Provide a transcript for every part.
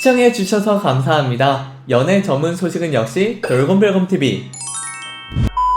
시청해 주셔서 감사합니다. 연애 전문 소식은 역시 돌곰별곰TV.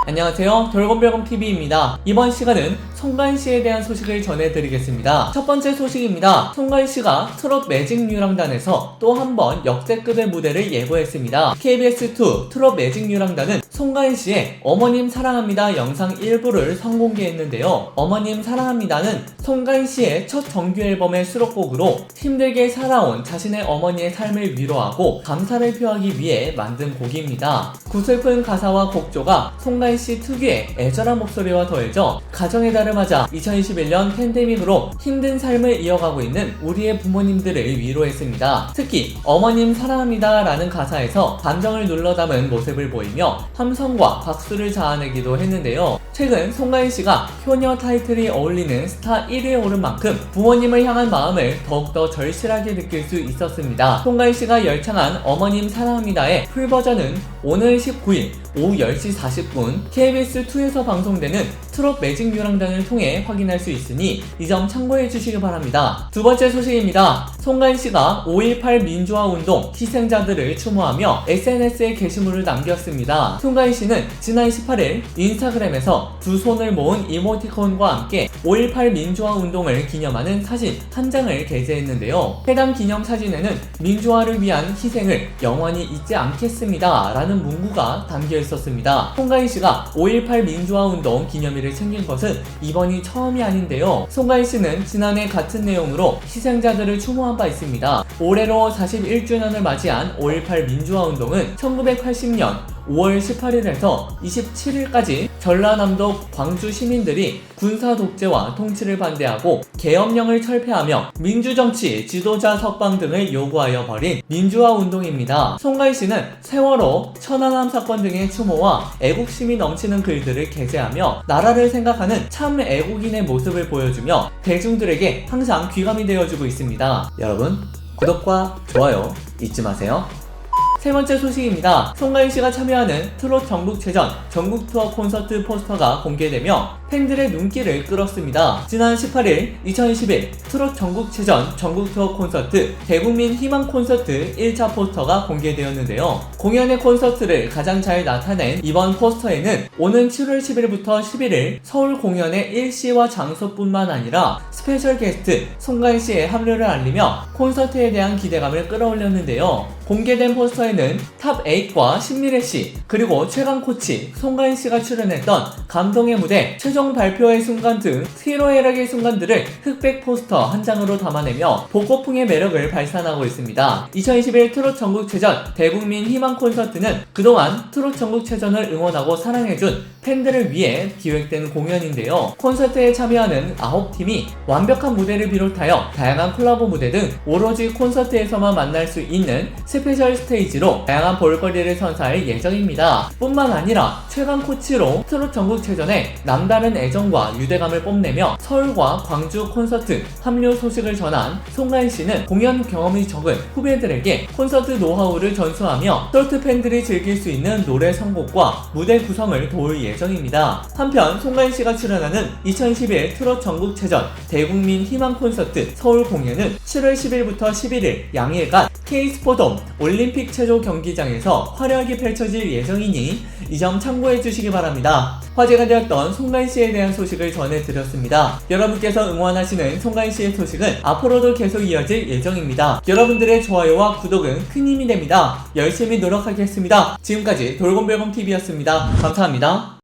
안녕하세요. 돌곰별곰TV입니다. 이번 시간은 송가인 씨에 대한 소식을 전해드리겠습니다. 첫 번째 소식입니다. 송가인 씨가 트롯 매직 류랑단에서 또 한 번 역대급의 무대를 예고했습니다. KBS2 트롯 매직 류랑단은 송가인 씨의 어머님 사랑합니다 영상 일부를 선공개했는데요. 어머님 사랑합니다는 송가인 씨의 첫 정규 앨범의 수록곡으로 힘들게 살아온 자신의 어머니의 삶을 위로하고 감사를 표하기 위해 만든 곡입니다. 구슬픈 가사와 곡조가 송가인 씨 특유의 애절한 목소리와 더해져 가정의 달을 맞아 2021년 팬데믹으로 힘든 삶을 이어가고 있는 우리의 부모님들을 위로했습니다. 특히 어머님 사랑합니다 라는 가사에서 감정을 눌러 담은 모습을 보이며 함성과 박수를 자아내기도 했는데요. 최근 송가인 씨가 효녀 타이틀이 어울리는 스타 1위에 오른 만큼 부모님을 향한 마음을 더욱더 절실하게 느낄 수 있었습니다. 송가인 씨가 열창한 어머님 사랑합니다의 풀 버전은 오늘 19일 오후 10시 40분 KBS2에서 방송되는 트롯 매직 뮤랑단을 통해 확인할 수 있으니 이 점 참고해 주시기 바랍니다. 두 번째 소식입니다. 송가인 씨가 5.18 민주화 운동 희생자들을 추모하며 SNS에 게시물을 남겼습니다. 송가인 씨는 지난 18일 인스타그램에서 두 손을 모은 이모티콘과 함께 5.18 민주화 운동을 기념하는 사진 한 장을 게재했는데요. 해당 기념 사진에는 민주화를 위한 희생을 영원히 잊지 않겠습니다. 라는 문구가 담겨 있었습니다. 송가인 씨가 5.18 민주화 운동 기념일을 챙긴 것은 이번이 처음이 아닌데요. 송가인 씨는 지난해 같은 내용으로 희생자들을 추모한 바 있습니다. 올해로 41주년을 맞이한 5.18 민주화 운동은 1980년 5월 18일에서 27일까지 전라남도 광주 시민들이 군사 독재와 통치를 반대하고 계엄령을 철폐하며 민주정치, 지도자 석방 등을 요구하여 벌인 민주화 운동입니다. 송가인 씨는 세월호, 천안함 사건 등의 추모와 애국심이 넘치는 글들을 게재하며 나라를 생각하는 참 애국인의 모습을 보여주며 대중들에게 항상 귀감이 되어주고 있습니다. 여러분, 구독과 좋아요 잊지 마세요. 세 번째 소식입니다. 송가인 씨가 참여하는 트롯 전국체전 전국 투어 콘서트 포스터가 공개되며 팬들의 눈길을 끌었습니다. 지난 18일 2021 트롯 전국체전 전국 투어 콘서트 대국민 희망 콘서트 1차 포스터가 공개되었는데요. 공연의 콘서트를 가장 잘 나타낸 이번 포스터에는 오는 7월 10일부터 11일 서울 공연의 일시와 장소뿐만 아니라 스페셜 게스트 송가인 씨의 합류를 알리며 콘서트에 대한 기대감을 끌어올렸는데요. 공개된 포스터에 는 탑 8과 신미래 씨, 그리고 최강 코치 송가인 씨가 출연했던 감동의 무대, 최종 발표의 순간 등 희로애락의 순간들을 흑백 포스터 한 장으로 담아내며 복고풍의 매력을 발산하고 있습니다. 2021 트롯 전국체전 대국민 희망 콘서트는 그동안 트롯 전국체전을 응원하고 사랑해준 팬들을 위해 기획된 공연인데요. 콘서트에 참여하는 9팀이 완벽한 무대를 비롯하여 다양한 콜라보 무대 등 오로지 콘서트에서만 만날 수 있는 스페셜 스테이지로 다양한 볼거리를 선사할 예정입니다. 뿐만 아니라 최강 코치로 트롯 전국체전에 남다른 애정과 유대감을 뽐내며 서울과 광주 콘서트 합류 소식을 전한 송가인 씨는 공연 경험이 적은 후배들에게 콘서트 노하우를 전수하며 트로트 팬들이 즐길 수 있는 노래 선곡과 무대 구성을 도울 예정입니다. 한편 송가인 씨가 출연하는 2011 트롯 전국체전 대국민 희망 콘서트 서울 공연은 7월 10일부터 11일 양일간 K스포돔 올림픽 체조 경기장에서 화려하게 펼쳐질 예정이니 이 점 참고해 주시기 바랍니다. 화제가 되었던 송가인 씨에 대한 소식을 전해드렸습니다. 여러분께서 응원하시는 송가인 씨의 소식은 앞으로도 계속 이어질 예정입니다. 여러분들의 좋아요와 구독은 큰 힘이 됩니다. 열심히 노력하겠습니다. 지금까지 돌곰별곰TV였습니다. 감사합니다.